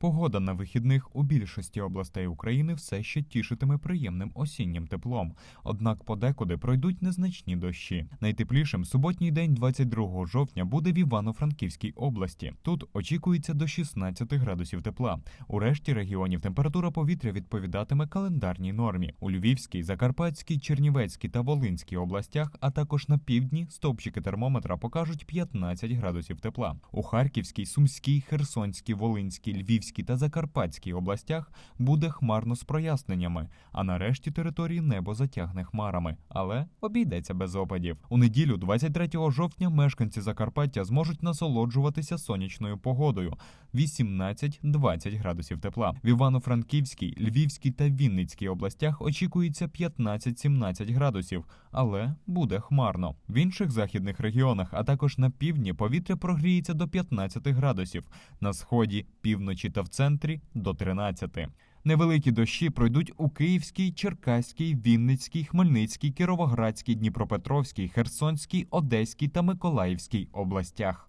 Погода на вихідних у більшості областей України все ще тішитиме приємним осіннім теплом. Однак подекуди пройдуть незначні дощі. Найтеплішим суботній день, 22 жовтня, буде в Івано-Франківській області. Тут очікується до 16 градусів тепла. У решті регіонів температура повітря відповідатиме календарній нормі. У Львівській, Закарпатській, Чернівецькій та Волинській областях, а також на півдні, стовпчики термометра покажуть 15 градусів тепла. У Харківській, Сумській, Херсонській, Волинській, Львівській та Закарпатській областях буде хмарно з проясненнями, а на решті території небо затягне хмарами, але обійдеться без опадів. У неділю, 23 жовтня, мешканці Закарпаття зможуть насолоджуватися сонячною погодою 18-20 градусів тепла. В Івано-Франківській, Львівській та Вінницькій областях очікується 15-17 градусів, але буде хмарно. В інших західних регіонах, а також на півдні, повітря прогріється до 15 градусів, на сході, півночі та в центрі до 13. Невеликі дощі пройдуть у Київській, Черкаській, Вінницькій, Хмельницькій, Кіровоградській, Дніпропетровській, Херсонській, Одеській та Миколаївській областях.